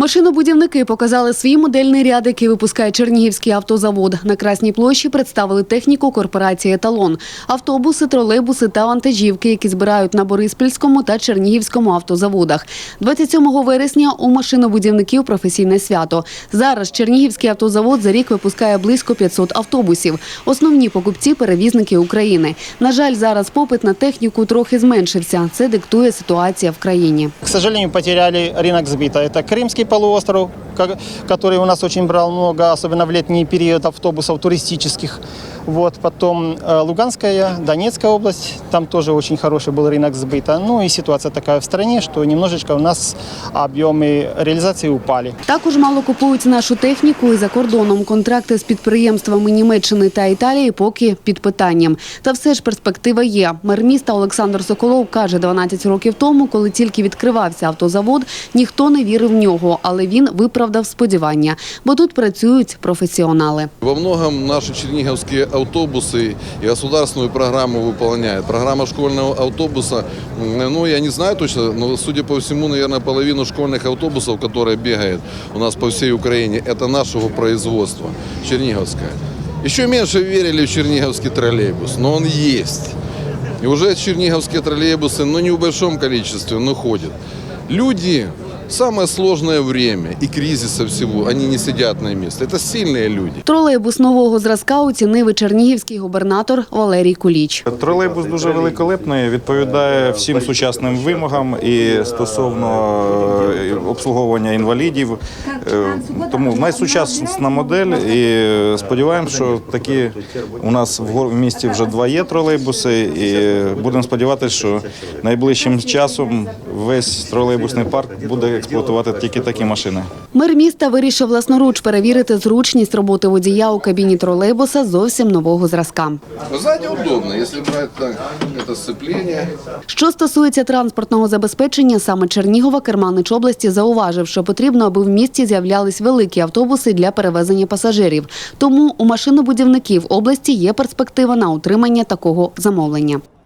Машинобудівники показали свій модельний ряд, який випускає Чернігівський автозавод. На Красній площі представили техніку корпорації «Еталон». Автобуси, тролейбуси та вантажівки, які збирають на Бориспільському та Чернігівському автозаводах. 27 вересня у машинобудівників професійне свято. Зараз Чернігівський автозавод за рік випускає близько 500 автобусів. Основні покупці – перевізники України. На жаль, зараз попит на техніку трохи зменшився. Це диктує ситуація в країні. К сожалению, потеряли рынок сбыта. Это Крымский полуостров, который у нас очень брал много, особенно в летний период автобусов туристических. Вот, потом э, Луганская, Донецкая область, там тоже очень хороший был рынок сбыта. Ну и ситуация такая в стране, что немножечко у нас объемы реализации упали. Також мало купують нашу техніку і за кордоном. Контракти з підприємствами Німеччини та Італії поки під питанням. Та все ж перспектива є. Мер міста Олександр Соколов каже, 12 років тому, коли тільки відкривався автозавод, ніхто не вірив в нього, але він виправдав сподівання, бо тут працюють професіонали. Во многом наши черниговские автобусы и государственную программу выполняют. Программа школьного автобуса, м, ну я не знаю точно, но судя по всему, наверное, половину школьных автобусов, которые бегают у нас по всей Украине, это нашего производства, черниговское. Еще меньше верили в черниговский троллейбус, но он есть. И уже черниговские троллейбусы, но не в большом количестве, но ходят. Люди в самое сложное время и кризиса всего, они не сидят на месте. Это сильные люди. Тролейбус нового зразка оцінив і чернігівський губернатор Валерій Куліч. Тролейбус дуже великолепний, відповідає всім сучасним вимогам і стосовно е, обслуговування інвалідів. Е, Тому найсучасна модель. І сподіваємося, що такі у нас в місті вже два є тролейбуси, і будемо сподіватися, що найближчим часом весь тролейбусний парк буде експлуатувати тільки такі машини. Мер міста вирішив власноруч перевірити зручність роботи водія у кабіні тролейбуса зовсім нового зразка. Сзади удобно, если брать так, это сцепление. Що стосується транспортного забезпечення, саме Чернігова керманич області зауважив, що потрібно, аби в місті з'являлись великі автобуси для перевезення пасажирів. Тому у машинобудівників області є перспектива на утримання такого замовлення.